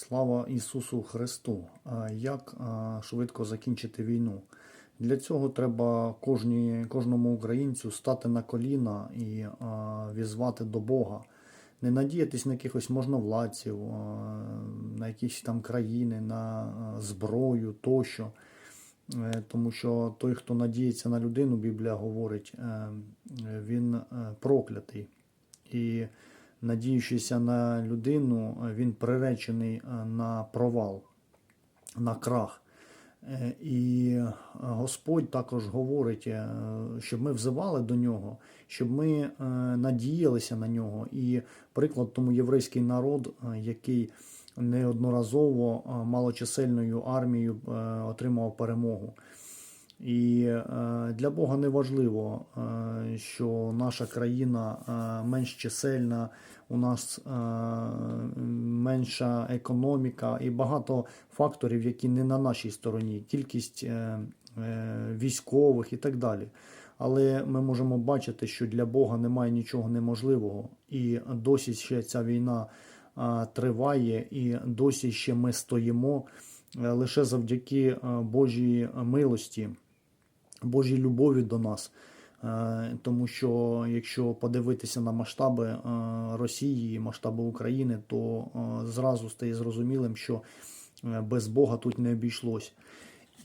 Слава Ісусу Христу! Як швидко закінчити війну? Для цього треба кожні, кожному українцю стати на коліна і візвати до Бога. Не надіятись на якихось можновладців, на якісь там країни, на зброю тощо. Е, Тому що той, хто надіється на людину, Біблія говорить, е, він е, проклятий. І надіючися на людину, е, він приречений е, на провал, на крах. Е, І Господь також говорить, щоб ми взивали до нього, щоб ми надіялися на нього. І приклад тому єврейський народ, який неодноразово малочисельною армією отримав перемогу. І е, для Бога не важливо, е, що наша країна е, менш чисельна, у нас менша економіка і багато факторів, які не на нашій стороні, кількість військових і так далі. Але ми можемо бачити, що для Бога немає нічого неможливого, і досі ще ця війна триває, і досі ще ми стоїмо лише завдяки Божій милості. Божій любові до нас. Е, Тому що якщо подивитися на масштаби е, Росії, масштаби України, то е, зразу стає зрозумілим, що без Бога тут не обійшлось.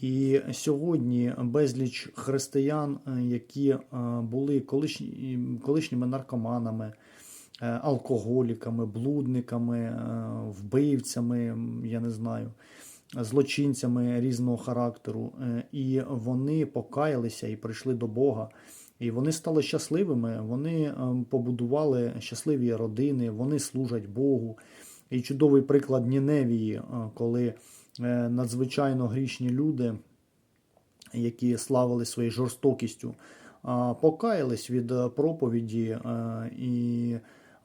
І сьогодні безліч християн, які були колишні, колишніми наркоманами, алкоголіками, блудниками, вбивцями, я не знаю, злочинцями різного характеру, е, і вони покаялися і прийшли до Бога. І вони стали щасливими, вони е, побудували щасливі родини, вони служать Богу. І чудовий приклад Ніневії, е, коли надзвичайно грішні люди, які славили своєю жорстокістю, покаялись від проповіді, і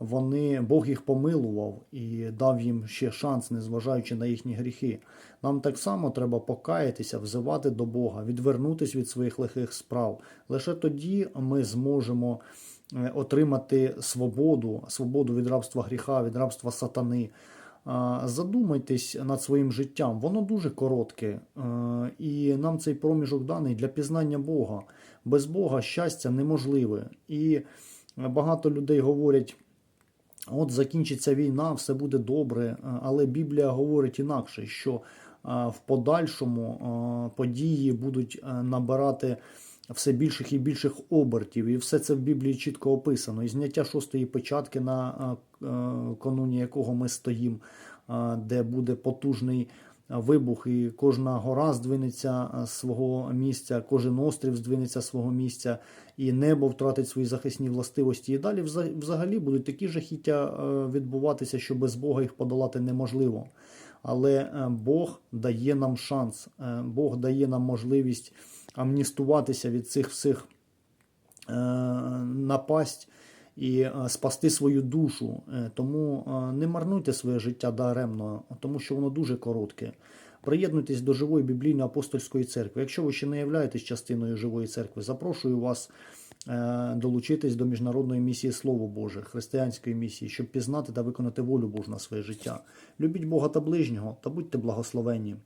вони, Бог їх помилував і дав їм ще шанс, незважаючи на їхні гріхи. Нам так само треба покаятися, взивати до Бога, відвернутися від своїх лихих справ. Лише тоді ми зможемо е, отримати свободу, свободу від рабства гріха, від рабства сатани. Задумайтесь над своїм життям, воно дуже коротке, е, і нам цей проміжок даний для пізнання Бога. Без Бога щастя неможливе. І багато людей говорять. От закінчиться війна, все буде добре, е, але Біблія говорить інакше, що е, в подальшому е, події будуть набирати все більших і більших обертів, і все це в Біблії чітко описано. І зняття шостої печатки, на конуні якого ми стоїмо, де буде потужний вибух, і кожна гора здвинеться е, з свого місця, кожен острів здвинеться з свого місця, і небо втратить свої захисні властивості. І далі взагалі будуть такі жахіття е, відбуватися, що без Бога їх подолати неможливо. Але е, Бог дає нам шанс, Бог дає нам можливість амністуватися від цих всіх напасть і е, спасти свою душу. Е, Тому е, не марнуйте своє життя даремно, тому що воно дуже коротке. Приєднуйтесь до живої біблійно-апостольської церкви. Якщо ви ще не являєтесь частиною живої церкви, запрошую вас долучитись до міжнародної місії Слово Боже, християнської місії, щоб пізнати та виконати волю Божу на своє життя. Любіть Бога та ближнього та будьте благословенні.